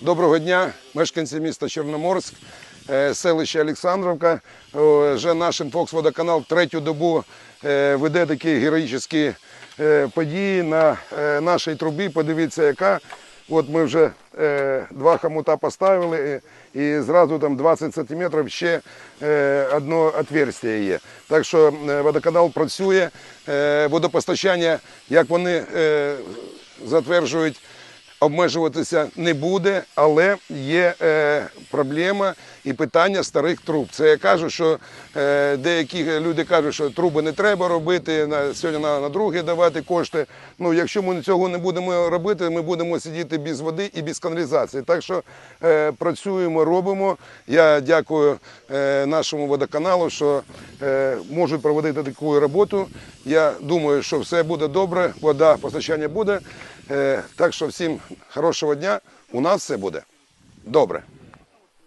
Доброго дня, мешканці міста Чорноморськ, е, селище Олександровка. Вже нашим Фокс Водоканал третю добу е, веде такі героїчні е, події на нашій трубі. Подивіться, яка. От ми вже два хомута поставили і, зразу там 20 сантиметрів ще одне отверстие є. Так що водоканал працює, водопостачання, як вони затверджують, обмежуватися не буде, але є е, проблема і питання старих труб. Це я кажу, що е, деякі люди кажуть, що труби не треба робити, на, сьогодні на, на друге давати кошти. Ну, якщо ми цього не будемо робити, ми будемо сидіти без води і без каналізації. Так що е, працюємо, робимо. Я дякую е, нашому водоканалу, що е, можуть проводити таку роботу. Я думаю, що все буде добре, вода, постачання буде. Е, так що всім хорошого дня. У нас все буде добре.